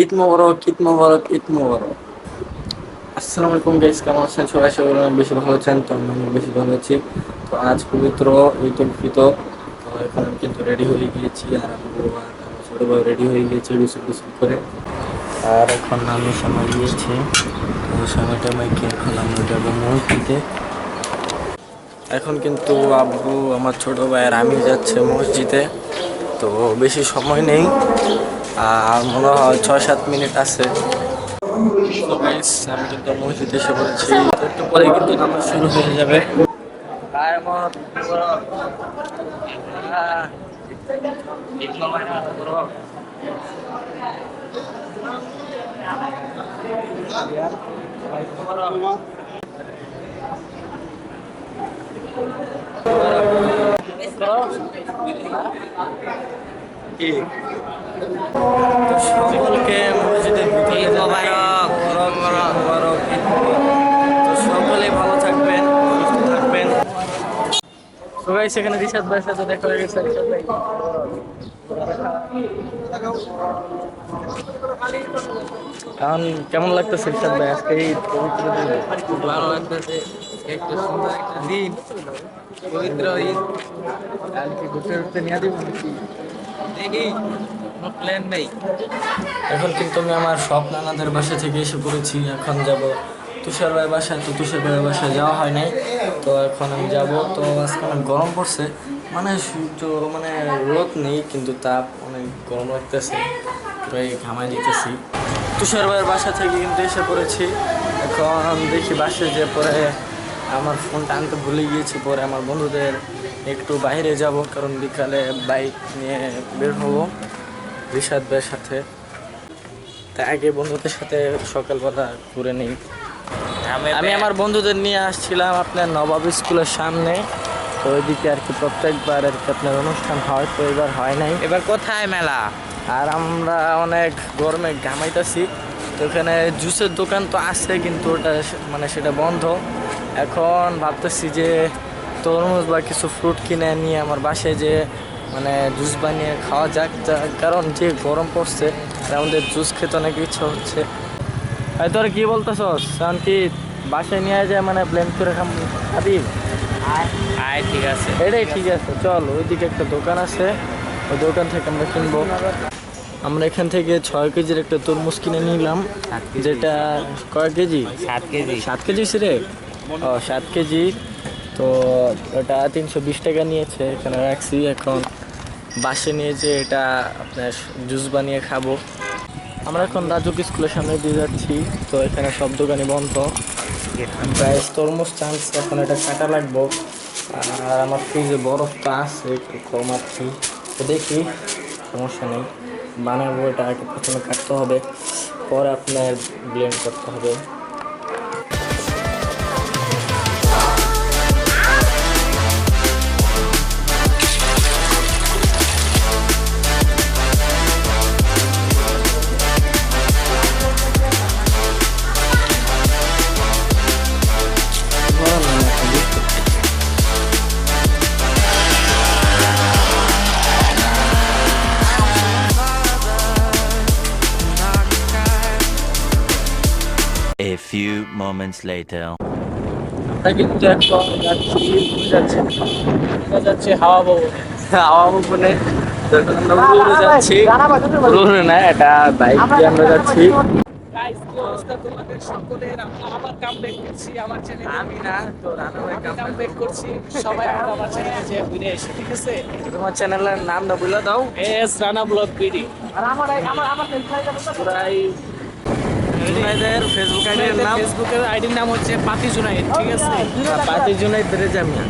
ঈদ মোবারক ঈদ মোবারক ঈদ মোবারক। আসসালামু আলাইকুম গাইস কেমন আছেন? সবাই সবাই অনেক বেশি ভালো আছেন, তো আমি বেশি ভালো আছি। তো আজ পবিত্র ঈদ উল ফিতর। তো এখন আমি কিন্তু রেডি হয়ে গিয়েছি, আর আর আমার ছোটো ভাই রেডি হয়ে গিয়েছে গোসল গোসল করে। আর এখন আমি সময় গিয়েছি তো সময়টা মাইকে এখন আমরা যাব মসজিদে। এখন কিন্তু আব্বু, আমার ছোট ভাই আর আমি যাচ্ছে মসজিদে, তো বেশি সময় নেই। মনে হয় ছয় সাত মিনিট আছে আমি কিন্তু মসজিদে এসে পড়েছি তো একটু পরে কিন্তু নামাজ শুরু হয়ে যাবে। কি? সকলকে মসজিদের। তো সকলেই ভালো থাকবেন থাকবেন ভাইয়ের সাথে দেখা হয়ে গেছে। এখন কেমন লাগতেছে রিসাদ ভাই আজকে এই পবিত্র দিনে? ভালো লাগতেছে, একটু সুন্দর একটা দিন, পবিত্র ঈদ কালকে ঘুরতে ঘুরতে নিয়ে দিব দেখি কোনো প্ল্যান নেই। এখন কিন্তু আমি আমার সব নানাদের বাসা থেকে এসে পড়েছি, এখন যাব তুষার ভাইয়ের বাসায়। তো তুষার ভাইয়ের বাসায় যাওয়া হয় নাই। তো এখন আমি যাব। তো আজকে অনেক গরম পড়ছে। মানে সূর্য মানে রোদ নেই, কিন্তু তাপ অনেক গরম লাগতেছে। প্রায় ঘামাই দিতেছি। তুষার ভাইয়ের বাসা থেকে কিন্তু এসে পড়েছি। এখন দেখি বাসে যে পরে আমার ফোনটা আনতে ভুলে গিয়েছি। পরে আমার বন্ধুদের একটু বাইরে যাব, কারণ বিকালে বাইক নিয়ে বের হব। রিশাদ ভাইয়ের সাথে। তাই আগে বন্ধুদের সাথে সকালবেলা ঘুরে নিই। আমি আমার বন্ধুদের নিয়ে আসছিলাম আপনার নবাব স্কুলের সামনে। তো ওইদিকে আর কি প্রত্যেকবার আর কি আপনার অনুষ্ঠান হয় তো এবার হয় নাই। এবার কোথায় মেলা? আর আমরা অনেক গরমে ঘামাইতেছি। তো ওখানে জুসের দোকান তো আছে কিন্তু ওটা মানে সেটা বন্ধ। এখন ভাবতেছি যে তরমুজ বা কিছু ফ্রুট কিনে নিয়ে আমার বাসায় যে মানে জুস বানিয়ে খাওয়া যাক কারণ যে গরম পড়ছে আমাদের জুস খেতে অনেক ইচ্ছা হচ্ছে। এই তোর কি বলতেছস? কারণ কি বাসায় নিয়ে যায় মানে ব্লেন্ড করে খাবি আয় ঠিক আছে। এটাই ঠিক আছে চল ওইদিকে একটা দোকান আছে। ওই দোকান থেকে আমরা কিনবো। আমরা এখান থেকে ছয় কেজির একটা তরমুজ কিনে নিলাম যেটা কয় কেজি? সাত কেজি। সাত কেজি রে ও সাত কেজি। তো ওটা তিনশো বিশ টাকা নিয়েছে এখানে রাখছি এখন। বাসে নিয়ে যে এটা আপনার জুস বানিয়ে খাব। আমরা এখন রাজুক স্কুলের সামনে দিয়ে যাচ্ছি, তো এখানে সব দোকানই বন্ধ। প্রায় তরমুজ চান্স, এখন এটা কাটা লাগবো। আর আমার ফ্রিজে বরফটা আছে, একটু কমাচ্ছি তো দেখি, সমস্যা নেই। বানাবো এটা, আগে প্রথমে কাটতে হবে, পরে আপনার ব্লেন্ড করতে হবে। A few moments later. আমরা কিন্তু এখন যাচ্ছি উড়ে যাচ্ছে। উড়ে যাচ্ছে হাওয়া ভবন হাওয়া ভবনে তো আমরা উড়ে উড়ে যাচ্ছি উড়ে উড়ে না এটা বাইক দিয়ে আমরা যাচ্ছি। গাইস কি অবস্থা তোমাদের সকলের? আমরা আবার কামব্যাক করছি আমার চ্যানেলে আমি না তো রানু ভাই কামব্যাক করছি। সবাই আমরা আমার চ্যানেলে যে ঘুরে এসে ঠিক আছে? তোমার চ্যানেলের নামটা বলে দাও। S Rana blog BD. আর আমার আমার আমার প্রায় জুনাইদের ফেসবুক আইডির নাম? ফেসবুকের আইডির নাম হচ্ছে পাতি জুনাইদ ঠিক আছে? পাতি জুনাইদ রেজামিয়া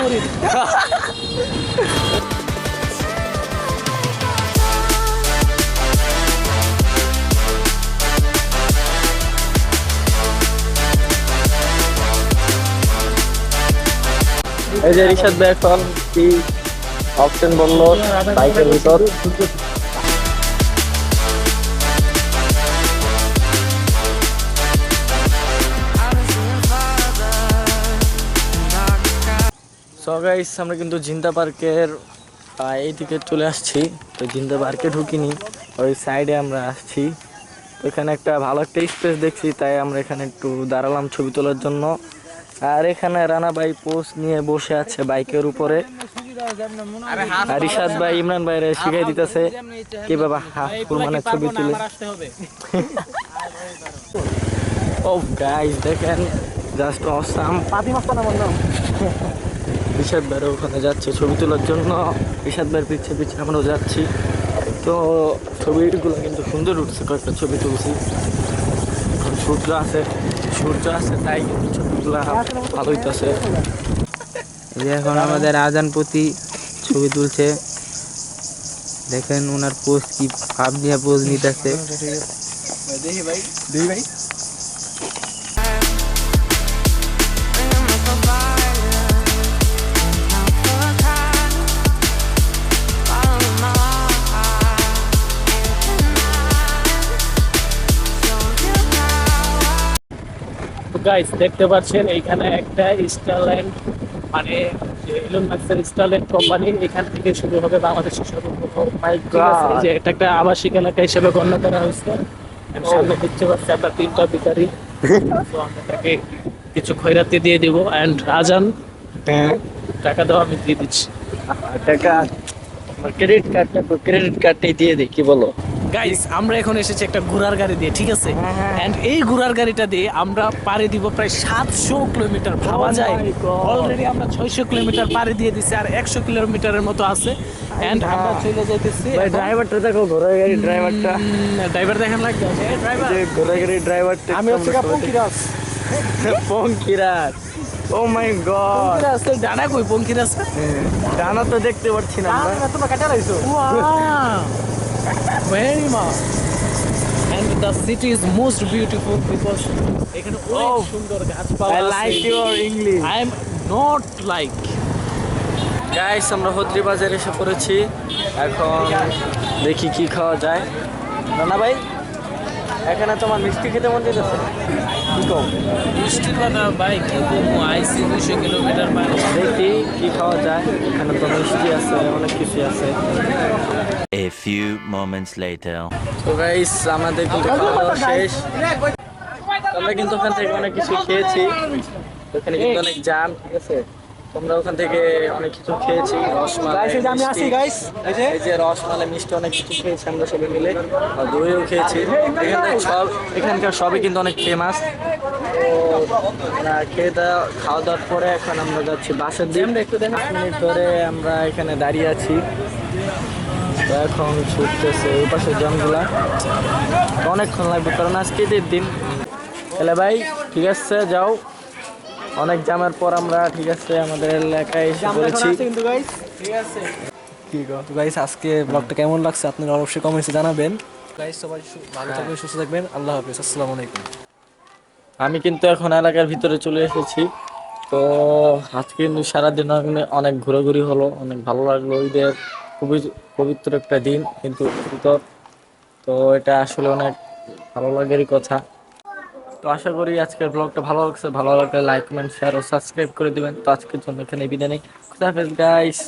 মুরিদ এই যে রিশাদ ভাই এখন কি অপশন বলল? বাইকের ভিতর। গাইস আমরা কিন্তু জিন্দা পার্কের এইদিকে চলে আসছি। তো জিন্দা পার্কে ঢুকিনি ওই সাইডে আমরা আসছি। তো এখানে একটা ভালো একটা স্পেস দেখছি তাই আমরা এখানে একটু দাঁড়ালাম ছবি তোলার জন্য। আর এখানে রানা ভাই পোস্ট নিয়ে বসে আছে বাইকের উপরে। আর ইশাদ ভাই ইমরান ভাইরে শিখাই দিতেছে কীভাবে হাফ মানে ছবি তুলে। ও গাইস দেখেন জাস্ট অসাম পাতি বললাম ঋষাদ ভাইয়ের ওখানে যাচ্ছে। ছবি তোলার জন্য ঋষাদ ভাইয়ের পিছিয়ে পিছিয়ে আমরাও যাচ্ছি। তো ছবিগুলো কিন্তু সুন্দর উঠছে, কয়েকটা ছবি তুলছি। সূর্য আছে সূর্য আছে, তাই কিন্তু ছবিগুলো ভালো হইতেছে এই যে এখন আমাদের আজান প্রতি ছবি তুলছে। দেখেন ওনার পোস্ট কি ভাব নিয়ে পোজ নিতেছে। গাইস দেখতে পাচ্ছেন এইখানে একটা স্টারল্যান্ড মানে ইলন মাস্কের স্টারল্যান্ড কোম্পানি এখান থেকে শুরু হবে বাংলাদেশের সর্বপ্রথম? এই যে এটা একটা আবাসিক এলাকা হিসেবে গণ্য করা হয়েছে। And সামনে দেখতে পাচ্ছি আমরা তিনটা আমরা তাকে কিছু খয়রাতি দিয়ে দিব। অ্যান্ড আজান টাকা দাও আমি দিয়ে দিচ্ছি। টাকা। ক্রেডিট কার্ডটা ক্রেডিট কার্ডটাই দিয়ে দিই কি বলো? গাইস আমরা এখন এসেছি একটা ঘোড়ার গাড়ি দিয়ে ঠিক আছে? এন্ড এই ঘোড়ার গাড়িটা দিয়ে আমরা পাড়ি দিব প্রায় সাতশো কিলোমিটার ভাবা Oh যায়। অলরেডি আমরা ছয়শো কিলোমিটার পাড়ি দিয়ে দিছি আর একশো কিলোমিটারের মতো আছে। এন্ড আমরা চলে যাইতেছি ড্রাইভারটা দেখো ঘোড়ার গাড়ি ড্রাইভারটা ড্রাইভার দেখেন লাগবে। ঘোড়ার গাড়ি ড্রাইভারটা আমি হচ্ছে পঙ্কিরাজ। পঙ্কিরাজ। ও মাই গড তো ডানা কই পঙ্কিরাজ? ডানা তো দেখতে পাচ্ছি না তোমরা কাটা রাইছো very much. And the city is most beautiful because এখানে অনেক Oh. সুন্দর গাছপালা আছে। Like your English I am not like guys আমরা হদ্রি বাজারে এসে পড়েছি। এখন দেখি কি খাওয়া যায়। রানা ভাই? এখানে তোমার মিষ্টি খেতে মন যেতেছে কি কম মিষ্টি কথা ভাই কি বলব আইসি দুশো কিলোমিটার বাইরে দেখি কি খাওয়া যায়। এখানে তো মিষ্টি আছে অনেক কিছু আছে। A few moments later. তো গাইস আমাদের কিন্তু খাওয়া দাওয়া শেষ। আমরা কিন্তু ওখান থেকে অনেক কিছু খেয়েছি। ওখানে কিন্তু অনেক জাম ঠিক আছে? তোমরা ওখান থেকে অনেক কিছু খেয়েছি রসমালাই আমি আসি গাইস এই যে? রসমালাই মিষ্টি অনেক কিছু খেয়েছি আমরা সবাই মিলে। আর দইও খেয়েছি। এখানে সব এখানকার সবই কিন্তু অনেক ফেমাস খেয়ে দেওয়া খাওয়া দাওয়ার পরে এখন আমরা যাচ্ছি বাসার দিন একটু মিনিট ধরে আমরা এখানে দাঁড়িয়ে আছি। তো এখন ছুটতেছে ওই পাশে জমগুলা তো অনেকক্ষণ লাগবে কারণ আজকে ঈদের দিন। তাহলে ভাই ঠিক আছে যাও। অনেক জামের পর আমরা ঠিক আছে আমাদের এলাকায় এসে পড়েছি। কি গাইস আজকে ব্লগটা কেমন লাগছে আপনারা অবশ্যই কমেন্টসে জানাবেন। গাইস সবাই ভালো থাকবেন সুস্থ থাকবেন। আল্লাহ হাফিজ আসসালামু আলাইকুম। আমি কিন্তু এখন এলাকার ভিতরে চলে এসেছি। তো আজকে কিন্তু সারাদিন অনেক- অনেক ঘোরাঘুরি হলো অনেক ভালো লাগল। ঈদের খুবই পবিত্র একটা দিন কিন্তু ভিতর তো এটা আসলে অনেক ভালো লাগারই কথা। তো আশা করি আজকের ব্লগটা ভালো লাগছে। ভালো লাগলে লাইক কমেন্ট শেয়ার ও সাবস্ক্রাইব করে দিবেন। তো আজকের জন্য এখানে বিদায় নেই। খুদাফেজ গাইস